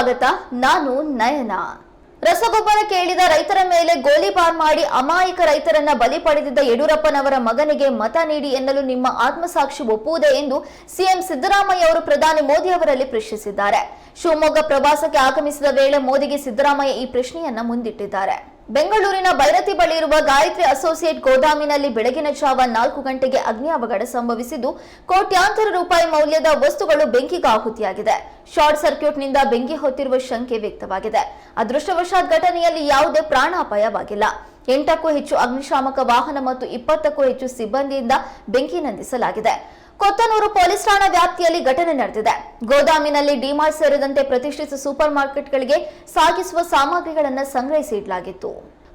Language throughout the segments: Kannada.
ಸ್ವಾಗತ ನಾನು ನಯನ. ರಸಗೊಬ್ಬರ ಕೇಳಿದ ರೈತರ ಮೇಲೆ ಗೋಲಿಬಾರ್ ಮಾಡಿ ಅಮಾಯಕ ರೈತರನ್ನ ಬಲಿ ಪಡೆದಿದ್ದ ಯಡಿಯೂರಪ್ಪನವರ ಮಗನಿಗೆ ಮತ ನೀಡಿ ಎನ್ನಲು ನಿಮ್ಮ ಆತ್ಮಸಾಕ್ಷಿ ಒಪ್ಪುವುದೇ ಎಂದು ಸಿಎಂ ಸಿದ್ದರಾಮಯ್ಯ ಅವರು ಪ್ರಧಾನಿ ಮೋದಿ ಅವರಲ್ಲಿ ಪ್ರಶ್ನಿಸಿದ್ದಾರೆ. ಶಿವಮೊಗ್ಗ ಪ್ರವಾಸಕ್ಕೆ ಆಗಮಿಸಿದ ವೇಳೆ ಮೋದಿಗೆ ಸಿದ್ದರಾಮಯ್ಯ ಈ ಪ್ರಶ್ನೆಯನ್ನ ಮುಂದಿಟ್ಟಿದ್ದಾರೆ. ಬೆಂಗಳೂರಿನ ಬೈರತಿ ಬಳಿ ಇರುವ ಗಾಯತ್ರಿ ಅಸೋಸಿಯೇಟ್ ಗೋದಾಮಿನಲ್ಲಿ ಬೆಳಗಿನ ಜಾವ ನಾಲ್ಕು ಗಂಟೆಗೆ ಅಗ್ನಿ ಅವಘಡ ಸಂಭವಿಸಿದ್ದು, ಕೋಟ್ಯಾಂತರ ರೂಪಾಯಿ ಮೌಲ್ಯದ ವಸ್ತುಗಳು ಬೆಂಕಿಗೆ ಆಹುತಿಯಾಗಿದೆ. ಶಾರ್ಟ್ ಸರ್ಕ್ಯೂಟ್ನಿಂದ ಬೆಂಕಿ ಹೊತ್ತಿರುವ ಶಂಕೆ ವ್ಯಕ್ತವಾಗಿದೆ. ಅದೃಷ್ಟವಶಾತ್ ಘಟನೆಯಲ್ಲಿ ಯಾವುದೇ ಪ್ರಾಣಾಪಾಯವಾಗಿಲ್ಲ. ಎಂಟಕ್ಕೂ ಹೆಚ್ಚು ಅಗ್ನಿಶಾಮಕ ವಾಹನ ಮತ್ತು ಇಪ್ಪತ್ತಕ್ಕೂ ಹೆಚ್ಚು ಸಿಬ್ಬಂದಿಯಿಂದ ಬೆಂಕಿ ನಂದಿಸಲಾಗಿದೆ. ಕೊತ್ತನೂರು ಪೊಲೀಸ್ ಠಾಣಾ ವ್ಯಾಪ್ತಿಯಲ್ಲಿ ಘಟನೆ ನಡೆದಿದೆ. ಗೋದಾಮಿನಲ್ಲಿ ಡಿಮಾರ್ಟ್ ಸೇರಿದಂತೆ ಪ್ರತಿಷ್ಠಿತ ಸೂಪರ್ ಮಾರ್ಕೆಟ್ಗಳಿಗೆ ಸಾಗಿಸುವ ಸಾಮಗ್ರಿಗಳನ್ನು ಸಂಗ್ರಹಿಸಿ ಇಡಲಾಗಿತ್ತು.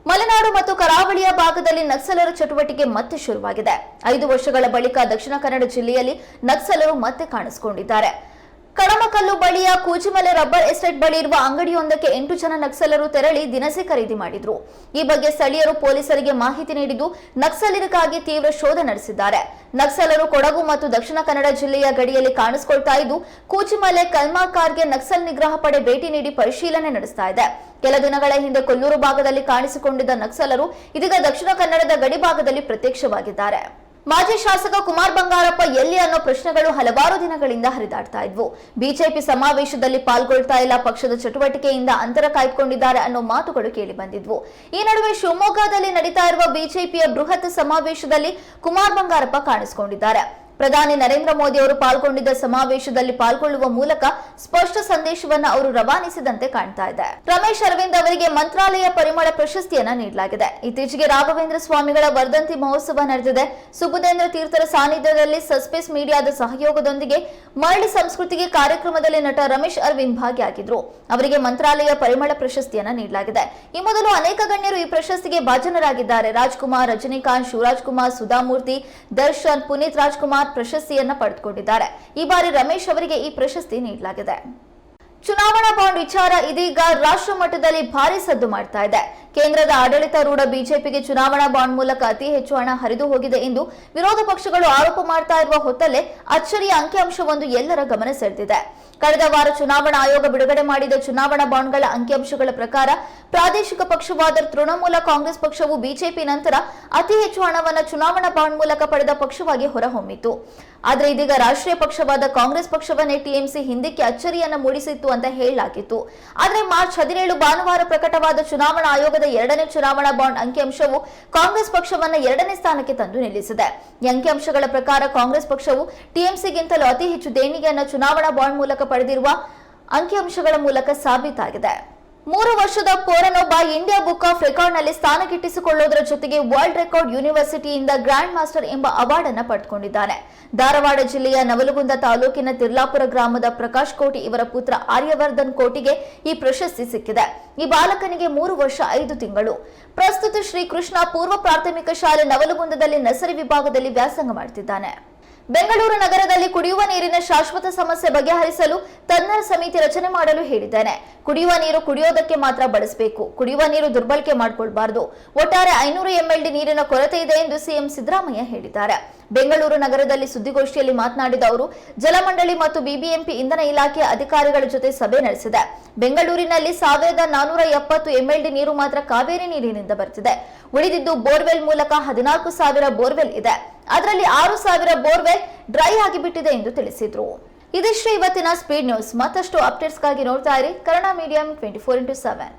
ಮಲೆನಾಡು ಮತ್ತು ಕರಾವಳಿಯ ಭಾಗದಲ್ಲಿ ನಕ್ಸಲರ ಚಟುವಟಿಕೆ ಮತ್ತೆ ಶುರುವಾಗಿದೆ. ಐದು ವರ್ಷಗಳ ಬಳಿಕ ದಕ್ಷಿಣ ಕನ್ನಡ ಜಿಲ್ಲೆಯಲ್ಲಿ ನಕ್ಸಲರು ಮತ್ತೆ ಕಾಣಿಸಿಕೊಂಡಿದ್ದಾರೆ. ಕಡಮಕಲ್ಲು ಬಳಿಯ ಕೂಚಿಮಲೆ ರಬ್ಬರ್ ಎಸ್ಟೇಟ್ ಬಳಿ ಇರುವ ಅಂಗಡಿಯೊಂದಕ್ಕೆ ಎಂಟು ಜನ ನಕ್ಸಲರು ತೆರಳಿ ದಿನಸಿ ಖರೀದಿ ಮಾಡಿದ್ರು. ಈ ಬಗ್ಗೆ ಸ್ಥಳೀಯರು ಪೊಲೀಸರಿಗೆ ಮಾಹಿತಿ ನೀಡಿದ್ದು ನಕ್ಸಲರಿಗಾಗಿ ತೀವ್ರ ಶೋಧ ನಡೆಸಿದ್ದಾರೆ. ನಕ್ಸಲರು ಕೊಡಗು ಮತ್ತು ದಕ್ಷಿಣ ಕನ್ನಡ ಜಿಲ್ಲೆಯ ಗಡಿಯಲ್ಲಿ ಕಾಣಿಸಿಕೊಳ್ತಾ ಇದ್ದು, ಕೂಚಿಮಲೆ ಕಲ್ಮಾಕಾರ್ಗೆ ನಕ್ಸಲ್ ನಿಗ್ರಹ ಪಡೆ ಭೇಟಿ ನೀಡಿ ಪರಿಶೀಲನೆ ನಡೆಸ್ತಾ ಇದೆ. ಕೆಲ ದಿನಗಳ ಹಿಂದೆ ಕೊಲ್ಲೂರು ಭಾಗದಲ್ಲಿ ಕಾಣಿಸಿಕೊಂಡಿದ್ದ ನಕ್ಸಲರು ಇದೀಗ ದಕ್ಷಿಣ ಕನ್ನಡದ ಗಡಿ ಭಾಗದಲ್ಲಿ ಪ್ರತ್ಯಕ್ಷವಾಗಿದ್ದಾರೆ. ಮಾಜಿ ಶಾಸಕ ಕುಮಾರ್ ಬಂಗಾರಪ್ಪ ಎಲ್ಲಿ ಅನ್ನೋ ಪ್ರಶ್ನೆಗಳು ಹಲವಾರು ದಿನಗಳಿಂದ ಹರಿದಾಡ್ತಾ ಇದ್ವು. ಬಿಜೆಪಿ ಸಮಾವೇಶದಲ್ಲಿ ಪಾಲ್ಗೊಳ್ತಾ ಇಲ್ಲ, ಪಕ್ಷದ ಚಟುವಟಿಕೆಯಿಂದ ಅಂತರ ಕಾಯ್ದುಕೊಂಡಿದ್ದಾರೆ ಅನ್ನೋ ಮಾತುಗಳು ಕೇಳಿ ಬಂದಿದ್ವು. ಈ ನಡುವೆ ಶಿವಮೊಗ್ಗದಲ್ಲಿ ನಡೀತಾ ಇರುವ ಬಿಜೆಪಿಯ ಬೃಹತ್ ಸಮಾವೇಶದಲ್ಲಿ ಕುಮಾರ್ ಬಂಗಾರಪ್ಪ ಕಾಣಿಸಿಕೊಂಡಿದ್ದಾರೆ. ಪ್ರಧಾನಿ ನರೇಂದ್ರ ಮೋದಿ ಅವರು ಪಾಲ್ಗೊಂಡಿದ್ದ ಸಮಾವೇಶದಲ್ಲಿ ಪಾಲ್ಗೊಳ್ಳುವ ಮೂಲಕ ಸ್ಪಷ್ಟ ಸಂದೇಶವನ್ನ ಅವರು ರವಾನಿಸಿದಂತೆ ಕಾಣ್ತಾ ಇದೆ. ರಮೇಶ್ ಅರವಿಂದ್ ಅವರಿಗೆ ಮಂತ್ರಾಲಯ ಪರಿಮಳ ಪ್ರಶಸ್ತಿಯನ್ನ ನೀಡಲಾಗಿದೆ. ಇತ್ತೀಚೆಗೆ ರಾಘವೇಂದ್ರ ಸ್ವಾಮಿಗಳ ವರ್ಧಂತಿ ಮಹೋತ್ಸವ ನಡೆದಿದೆ. ಸುಬುಧೇಂದ್ರ ತೀರ್ಥರ ಸಾನ್ನಿಧ್ಯದಲ್ಲಿ ಸಸ್ಪೇಸ್ ಮೀಡಿಯಾದ ಸಹಯೋಗದೊಂದಿಗೆ ಮರಳಿ ಸಂಸ್ಕೃತಿಗೆ ಕಾರ್ಯಕ್ರಮದಲ್ಲಿ ನಟ ರಮೇಶ್ ಅರವಿಂದ್ ಭಾಗಿಯಾಗಿದ್ರು. ಅವರಿಗೆ ಮಂತ್ರಾಲಯ ಪರಿಮಳ ಪ್ರಶಸ್ತಿಯನ್ನ ನೀಡಲಾಗಿದೆ. ಈ ಮೊದಲು ಅನೇಕ ಗಣ್ಯರು ಈ ಪ್ರಶಸ್ತಿಗೆ ಭಾಜನರಾಗಿದ್ದಾರೆ. ರಾಜ್ಕುಮಾರ್, ರಜನಿಕಾಂತ್ ಶಿವರಾಜ್ ಕುಮಾರ್ ಸುಧಾಮೂರ್ತಿ, ದರ್ಶನ್, ಪುನೀತ್ ರಾಜ್ಕುಮಾರ್ ಪ್ರಶಸ್ತಿಯನ್ನ ಪಡೆದುಕೊಂಡಿದ್ದಾರೆ. ಈ ಬಾರಿ ರಮೇಶ್ ಅವರಿಗೆ ಈ ಪ್ರಶಸ್ತಿ ನೀಡಲಾಗಿದೆ. ಚುನಾವಣಾ ಬಾಂಡ್ ವಿಚಾರ ಇದೀಗ ರಾಷ್ಟ್ರ ಮಟ್ಟದಲ್ಲಿ ಭಾರಿ ಸದ್ದು ಮಾಡ್ತಾ ಇದೆ. ಕೇಂದ್ರದ ಆಡಳಿತಾರೂಢ ಬಿಜೆಪಿಗೆ ಚುನಾವಣಾ ಬಾಂಡ್ ಮೂಲಕ ಅತಿ ಹೆಚ್ಚು ಹಣ ಹರಿದು ಹೋಗಿದೆ ಎಂದು ವಿರೋಧ ಪಕ್ಷಗಳು ಆರೋಪ ಮಾಡ್ತಾ ಇರುವ ಹೊತ್ತಲ್ಲೇ ಅಚ್ಚರಿಯ ಅಂಕಿಅಂಶವೊಂದು ಎಲ್ಲರ ಗಮನ ಸೆಳೆದಿದೆ. ಕಳೆದ ವಾರ ಚುನಾವಣಾ ಆಯೋಗ ಬಿಡುಗಡೆ ಮಾಡಿದ ಚುನಾವಣಾ ಬಾಂಡ್ಗಳ ಅಂಕಿಅಂಶಗಳ ಪ್ರಕಾರ ಪ್ರಾದೇಶಿಕ ಪಕ್ಷವಾದ ತೃಣಮೂಲ ಕಾಂಗ್ರೆಸ್ ಪಕ್ಷವು ಬಿಜೆಪಿ ನಂತರ ಅತಿ ಹೆಚ್ಚು ಹಣವನ್ನು ಚುನಾವಣಾ ಬಾಂಡ್ ಮೂಲಕ ಪಡೆದ ಪಕ್ಷವಾಗಿ ಹೊರಹೊಮ್ಮಿತು. ಆದರೆ ಇದೀಗ ರಾಷ್ಟ್ರೀಯ ಪಕ್ಷವಾದ ಕಾಂಗ್ರೆಸ್ ಪಕ್ಷವನ್ನೇ ಟಿಎಂಸಿ ಹಿಂದಕ್ಕೆ ಅಚ್ಚರಿಯನ್ನ ಮೂಡಿಸಿತ್ತು ಅಂತ ಹೇಳಲಾಗಿತ್ತು. ಆದರೆ ಮಾರ್ಚ್ ಹದಿನೇಳು ಭಾನುವಾರ ಪ್ರಕಟವಾದ ಚುನಾವಣಾ ಆಯೋಗದ ಎರಡನೇ ಚುನಾವಣಾ ಬಾಂಡ್ ಅಂಕಿಅಂಶವು ಕಾಂಗ್ರೆಸ್ ಪಕ್ಷವನ್ನ ಎರಡನೇ ಸ್ಥಾನಕ್ಕೆ ತಂದು ನಿಲ್ಲಿಸಿದೆ. ಈ ಅಂಕಿಅಂಶಗಳ ಪ್ರಕಾರ ಕಾಂಗ್ರೆಸ್ ಪಕ್ಷವು ಟಿಎಂಸಿಗಿಂತಲೂ ಅತಿ ಹೆಚ್ಚು ದೇಣಿಗೆಯನ್ನು ಚುನಾವಣಾ ಬಾಂಡ್ ಮೂಲಕ ಪಡೆದಿರುವ ಅಂಕಿಅಂಶಗಳ ಮೂಲಕ ಸಾಬೀತಾಗಿದೆ. ಮೂರು ವರ್ಷದ ಪೋರನೊಬ್ಬ ಇಂಡಿಯಾ ಬುಕ್ ಆಫ್ ರೆಕಾರ್ಡ್ನಲ್ಲಿ ಸ್ಥಾನ ಗಿಟ್ಟಿಸಿಕೊಳ್ಳುವುದರ ಜೊತೆಗೆ ವರ್ಲ್ಡ್ ರೆಕಾರ್ಡ್ ಯೂನಿವರ್ಸಿಟಿಯಿಂದ ಗ್ರ್ಯಾಂಡ್ ಮಾಸ್ಟರ್ ಎಂಬ ಅವಾರ್ಡ್ ಅನ್ನು ಪಡೆದುಕೊಂಡಿದ್ದಾನೆ ಧಾರವಾಡ ಜಿಲ್ಲೆಯ ನವಲಗುಂದ ತಾಲೂಕಿನ ತಿರ್ಲಾಪುರ ಗ್ರಾಮದ ಪ್ರಕಾಶ್ ಕೋಟಿ ಇವರ ಪುತ್ರ ಆರ್ಯವರ್ಧನ್ ಕೋಟಿಗೆ ಈ ಪ್ರಶಸ್ತಿ ಸಿಕ್ಕಿದೆ. ಈ ಬಾಲಕನಿಗೆ ಮೂರು ವರ್ಷ ಐದು ತಿಂಗಳು. ಪ್ರಸ್ತುತ ಶ್ರೀಕೃಷ್ಣ ಪೂರ್ವ ಪ್ರಾಥಮಿಕ ಶಾಲೆ ನವಲಗುಂದದಲ್ಲಿ ನರ್ಸರಿ ವಿಭಾಗದಲ್ಲಿ ವ್ಯಾಸಂಗ ಮಾಡುತ್ತಿದ್ದಾನೆ ಬೆಂಗಳೂರು ನಗರದಲ್ಲಿ ಕುಡಿಯುವ ನೀರಿನ ಶಾಶ್ವತ ಸಮಸ್ಯೆ ಬಗೆಹರಿಸಲು ತಜ್ಞರ ಸಮಿತಿ ರಚನೆ ಮಾಡಲು ಹೇಳಿದ್ದೇನೆ. ಕುಡಿಯುವ ನೀರು ಕುಡಿಯೋದಕ್ಕೆ ಮಾತ್ರ ಬಳಸಬೇಕು. ಕುಡಿಯುವ ನೀರು ದುರ್ಬಳಕೆ ಮಾಡಿಕೊಳ್ಬಾರದು. ಒಟ್ಟಾರೆ ಐನೂರು ಎಂಎಲ್ಡಿ ನೀರಿನ ಕೊರತೆ ಇದೆ ಎಂದು ಸಿಎಂ ಸಿದ್ದರಾಮಯ್ಯ ಹೇಳಿದ್ದಾರೆ. ಬೆಂಗಳೂರು ನಗರದಲ್ಲಿ ಸುದ್ದಿಗೋಷ್ಠಿಯಲ್ಲಿ ಮಾತನಾಡಿದ ಅವರು, ಜಲಮಂಡಳಿ ಮತ್ತು ಬಿಬಿಎಂಪಿ ಇಂಧನ ಇಲಾಖೆ ಅಧಿಕಾರಿಗಳ ಜೊತೆ ಸಭೆ ನಡೆಸಿದೆ. ಬೆಂಗಳೂರಿನಲ್ಲಿ ಸಾವಿರದ ನಾನೂರ ಎಪ್ಪತ್ತು ಎಂಎಲ್ಡಿ ನೀರು ಮಾತ್ರ ಕಾವೇರಿ ನೀರಿನಿಂದ ಬರ್ತಿದೆ. ಉಳಿದಿದ್ದು ಬೋರ್ವೆಲ್ ಮೂಲಕ ಹದಿನಾಲ್ಕು ಸಾವಿರ ಬೋರ್ವೆಲ್ ಇದೆ. ಅದರಲ್ಲಿ ಆರು ಸಾವಿರ ಬೋರ್ವೆಲ್ ಡ್ರೈ ಆಗಿಬಿಟ್ಟಿದೆ ಎಂದು ತಿಳಿಸಿದ್ರು. ಇದಿಷ್ಟು ಇವತ್ತಿನ ಸ್ಪೀಡ್ ನ್ಯೂಸ್. ಮತ್ತಷ್ಟು ಅಪ್ಡೇಟ್ಸ್ಗಾಗಿ ನೋಡ್ತಾ ಇರಿ Kannada medium twenty four into seven.